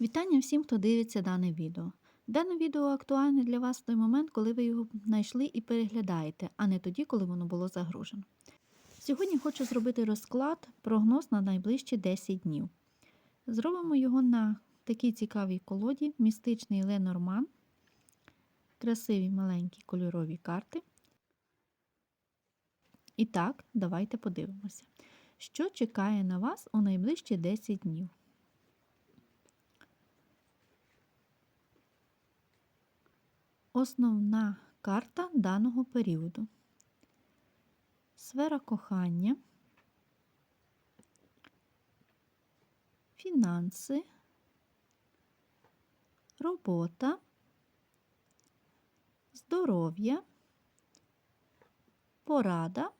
Вітання всім, хто дивиться дане відео. Дане відео актуальне для вас в той момент, коли ви його знайшли і переглядаєте, а не тоді, коли воно було загружено. Сьогодні хочу зробити розклад, прогноз на найближчі 10 днів. Зробимо його на такій цікавій колоді, містичний Ленорман, красиві маленькі кольорові карти. І так, давайте подивимося, що чекає на вас у найближчі 10 днів. Основна карта даного періоду. Сфера кохання, фінанси, робота, здоров'я, порада,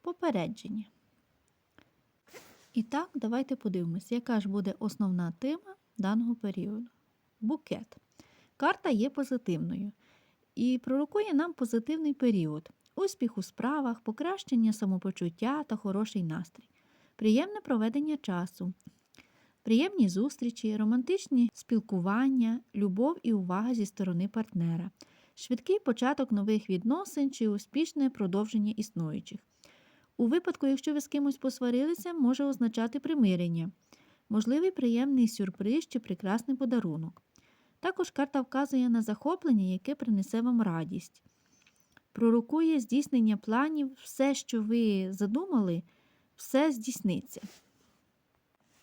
попередження. І так, давайте подивимося, яка ж буде основна тема даного періоду. Букет. Карта є позитивною і пророкує нам позитивний період, успіх у справах, покращення самопочуття та хороший настрій, приємне проведення часу, приємні зустрічі, романтичні спілкування, любов і увага зі сторони партнера, швидкий початок нових відносин чи успішне продовження існуючих. У випадку, якщо ви з кимось посварилися, може означати примирення, можливий приємний сюрприз чи прекрасний подарунок. Також карта вказує на захоплення, яке принесе вам радість. Пророкує здійснення планів, все, що ви задумали, все здійсниться.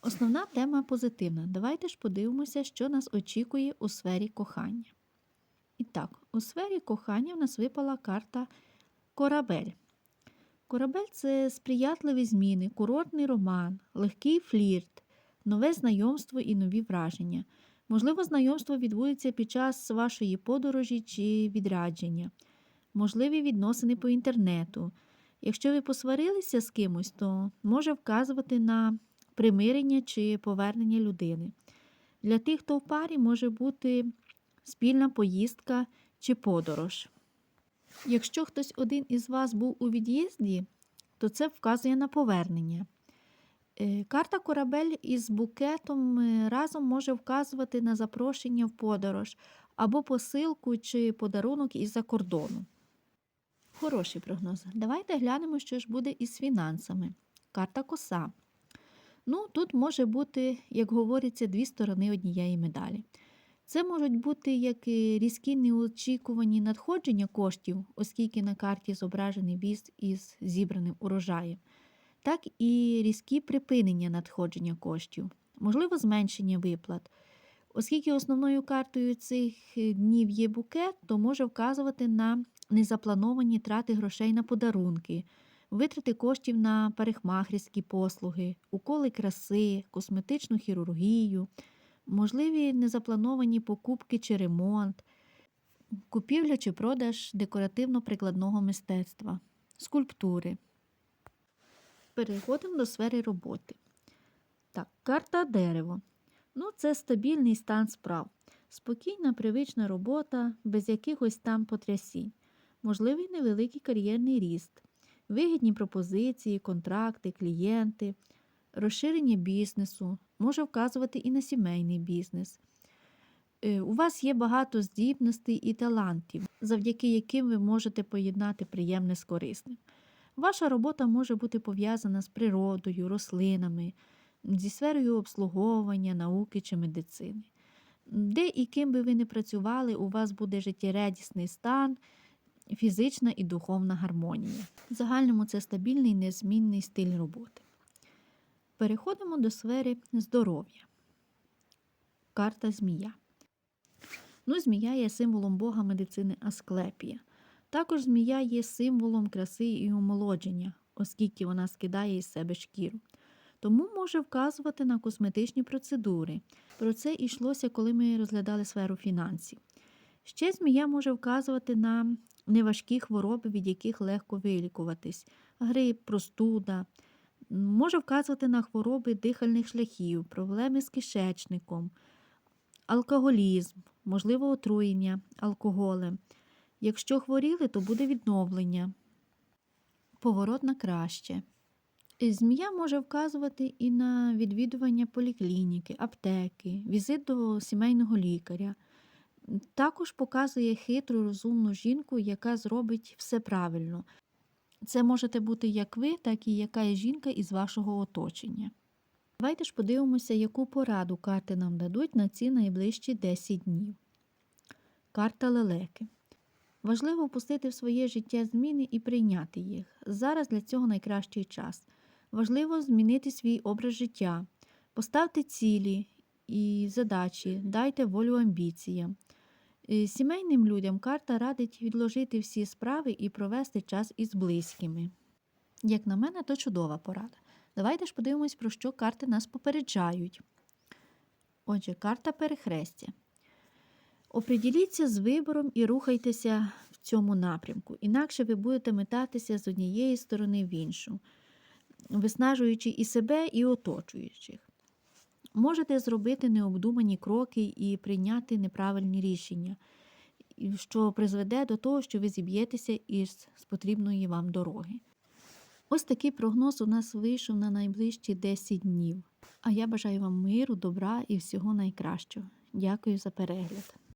Основна тема позитивна. Давайте ж подивимося, що нас очікує у сфері кохання. І так, у сфері кохання в нас випала карта Корабель. Корабель це сприятливі зміни, курортний роман, легкий флірт, нове знайомство і нові враження. Можливо, знайомство відбудеться під час вашої подорожі чи відрядження, можливі відносини по інтернету. Якщо ви посварилися з кимось, то може вказувати на примирення чи повернення людини. Для тих, хто в парі, може бути спільна поїздка чи подорож. Якщо хтось один із вас був у від'їзді, то це вказує на повернення. Е, Карта корабель із букетом е, разом може вказувати на запрошення в подорож або посилку чи подарунок із-за кордону. Хороший прогноз. Давайте глянемо, що ж буде із фінансами. Карта коса. Ну, тут може бути, як говориться, дві сторони однієї медалі. Це можуть бути як різкі неочікувані надходження коштів, оскільки на карті зображений віз із зібраним урожаєм так і різкі припинення надходження коштів, можливо, зменшення виплат. Оскільки основною картою цих днів є букет, то може вказувати на незаплановані трати грошей на подарунки, витрати коштів на парикмахерські послуги, уколи краси, косметичну хірургію, можливі незаплановані покупки чи ремонт, купівля чи продаж декоративно-прикладного мистецтва, скульптури. Переходимо до сфери роботи. Так, карта дерево. Ну, це стабільний стан справ. Спокійна, привична робота, без якихось там потрясінь. Можливий невеликий кар'єрний ріст, вигідні пропозиції, контракти, клієнти, розширення бізнесу, може вказувати і на сімейний бізнес. Е, У вас є багато здібностей і талантів, завдяки яким ви можете поєднати приємне з корисним. Ваша робота може бути пов'язана з природою, рослинами, зі сферою обслуговування, науки чи медицини. Де і ким би ви не працювали, у вас буде життєрадісний стан, фізична і духовна гармонія. В загальному це стабільний незмінний стиль роботи. Переходимо до сфери здоров'я. Карта Змія. Ну, Змія є символом Бога медицини Асклепія. Також змія є символом краси і омолодження, оскільки вона скидає із себе шкіру. Тому може вказувати на косметичні процедури. Про це йшлося, коли ми розглядали сферу фінансів. Ще змія може вказувати на неважкі хвороби, від яких легко вилікуватись, грип, простуда. Може вказувати на хвороби дихальних шляхів, проблеми з кишечником, алкоголізм, можливо, отруєння алкоголем. Якщо хворіли, то буде відновлення, поворот на краще. Змія може вказувати і на відвідування поліклініки, аптеки, візит до сімейного лікаря. Також показує хитру, розумну жінку, яка зробить все правильно. Це можете бути як ви, так і якась жінка із вашого оточення. Давайте ж подивимося, яку пораду карти нам дадуть на ці найближчі 10 днів. Карта лелеки. Важливо впустити в своє життя зміни і прийняти їх. Зараз для цього найкращий час. Важливо змінити свій образ життя, поставте цілі і задачі, дайте волю амбіціям. Е, Сімейним людям карта радить відложити всі справи і провести час із близькими. Як на мене, то чудова порада. Давайте ж подивимось, про що карти нас попереджають. Отже, карта перехрестя. Оприділіться з вибором і рухайтеся в цьому напрямку, інакше ви будете метатися з однієї сторони в іншу, виснажуючи і себе, і оточуючих. Можете зробити необдумані кроки і прийняти неправильні рішення, що призведе до того, що ви зіб'єтеся із з потрібної вам дороги. Ось такий прогноз у нас вийшов на найближчі 10 днів. А я бажаю вам миру, добра і всього найкращого. Дякую за перегляд.